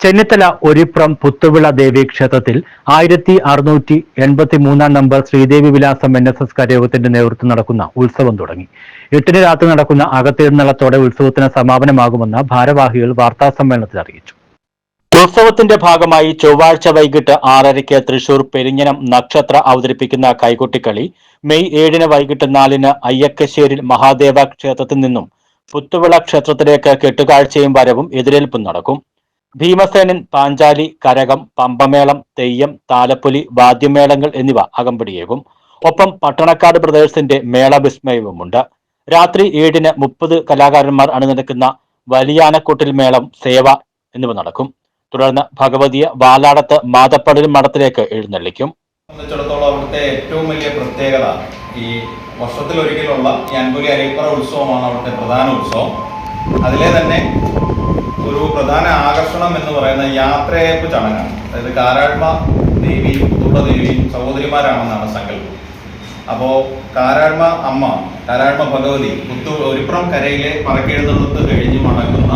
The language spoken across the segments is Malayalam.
ചെന്നിത്തല ഒരിപ്രം പുത്തുവിള ദേവി ക്ഷേത്രത്തിൽ ആയിരത്തി അറുന്നൂറ്റി എൺപത്തി മൂന്നാം നമ്പർ ശ്രീദേവി വിലാസം എൻ എസ് എസ് കരയോഗത്തിന്റെ നേതൃത്വം നടക്കുന്ന ഉത്സവം തുടങ്ങി. എട്ടിന് രാത്രി നടക്കുന്ന അകത്തെഴുന്നള്ളത്തോടെ ഉത്സവത്തിന് സമാപനമാകുമെന്ന് ഭാരവാഹികൾ വാർത്താ സമ്മേളനത്തിൽ അറിയിച്ചു. ഉത്സവത്തിന്റെ ഭാഗമായി ചൊവ്വാഴ്ച വൈകിട്ട് ആറരയ്ക്ക് തൃശൂർ പെരിഞ്ഞനം നക്ഷത്ര അവതരിപ്പിക്കുന്ന കൈകൊട്ടിക്കളി മെയ് ഏഴിന് വൈകിട്ട് നാലിന് അയ്യക്കശ്ശേരിൽ മഹാദേവ ക്ഷേത്രത്തിൽ നിന്നും പുത്തുവിള ക്ഷേത്രത്തിലേക്ക് കെട്ടുകാഴ്ചയും വരവും എതിരേൽപ്പും നടക്കും. ഭീമസേനൻ പാഞ്ചാലി കരകം പമ്പമേളം തെയ്യം താലപ്പൊലി വാദ്യമേളങ്ങൾ എന്നിവ അകമ്പടിയേകും. ഒപ്പം പട്ടണക്കാട് ബ്രദേഴ്സിന്റെ മേള വിസ്മയവുമുണ്ട് രാത്രി ഏഴിന് മുപ്പത് കലാകാരന്മാർ അണിനിരക്കുന്ന വലിയാനക്കൂട്ടിൽ മേളം സേവ എന്നിവ നടക്കും. തുടർന്ന് ഭഗവതിയെ വാലാടത്ത് മാതപ്പടൽ മഠത്തിലേക്ക് എഴുന്നള്ളിക്കും. സംബന്ധിച്ചിടത്തോളം അവിടുത്തെ ഏറ്റവും വലിയ പ്രത്യേകത ഈ വർഷത്തിലൊരിക്കലുള്ള ഈ അൻപുലി അരിപ്പറ ഉത്സവമാണ് അവിടുത്തെ പ്രധാന ഉത്സവം. അതിലെ തന്നെ ആകർഷണം എന്ന് പറയുന്ന യാത്രയയപ്പ് ചടങ്ങാണ്. അതായത് കാരാഴ്മ ദേവിയും തുടദേവിയും ദേവിയും സഹോദരിമാരാണെന്നാണ് സങ്കല്പം. അപ്പോൾ കാരാഴ്മ അമ്മ കാരാഴ്മ ഭഗവതി പുത്തു ഒരിപ്പുറം കരയിലെ പറക്കെഴുന്നള്ളത്ത് കഴിഞ്ഞ് മടങ്ങുന്ന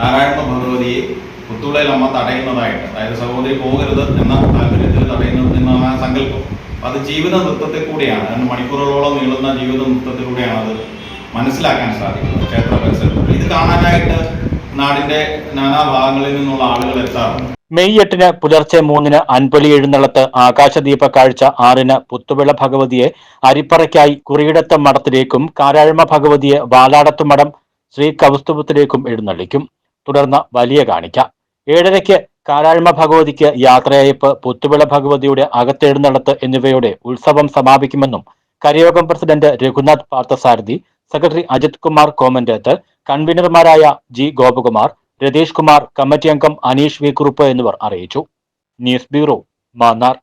കാരാഴ്മ ഭഗവതിയെ പുത്തുളയിൽ അമ്മ തടയുന്നതായിട്ട് അതായത് സഹോദരി പോകരുത് എന്ന താല്പര്യത്തിൽ തടയുന്നത് എന്നാണ് സങ്കല്പം. അത് ജീവിത നൃത്തത്തിൽ കൂടിയാണ് രണ്ട് മണിക്കൂറുകളോളം നീളുന്ന ജീവിത നൃത്തത്തിലൂടെയാണ് അത് മനസ്സിലാക്കാൻ സാധിക്കുന്നത്. ക്ഷേത്ര പരിസരത്ത്. ഇത് കാണാനായിട്ട് നാടിന്റെ നാനാ ഭാഗങ്ങളിൽ നിന്നുള്ള ആളുകൾ എത്താറുണ്ട്. മെയ് എട്ടിന് പുലർച്ചെ മൂന്നിന് അൻപൊലി എഴുന്നള്ളത്ത് ആകാശദീപ കാഴ്ച ആറിന് പുത്തുവിള ഭഗവതിയെ അരിപ്പറയ്ക്കായി കുറിയിടത്ത് മഠത്തിലേക്കും കാരാഴ്മ ഭഗവതിയെ വാലാടത്ത് മഠം ശ്രീ കൗസ്തുഭത്തിലേക്കും എഴുന്നള്ളിക്കും. തുടർന്ന് വലിയ കാണിക്ക. ഏഴരയ്ക്ക് കാരാഴ്മ ഭഗവതിക്ക് യാത്രയയപ്പ് പുത്തുവിള ഭഗവതിയുടെ അകത്തെഴുന്നള്ളത്ത് എന്നിവയോടെ ഉത്സവം സമാപിക്കുമെന്നും കരയോഗം president Raghunath Parthasarathy secretary Ajith Kumar commentator കൺവീനർമാരായ G Gopakumar Ratheesh Kumar committee അംഗം അനീഷ് വി കുറുപ്പ് എന്നിവർ അറിയിച്ചു. News bureau Mannar.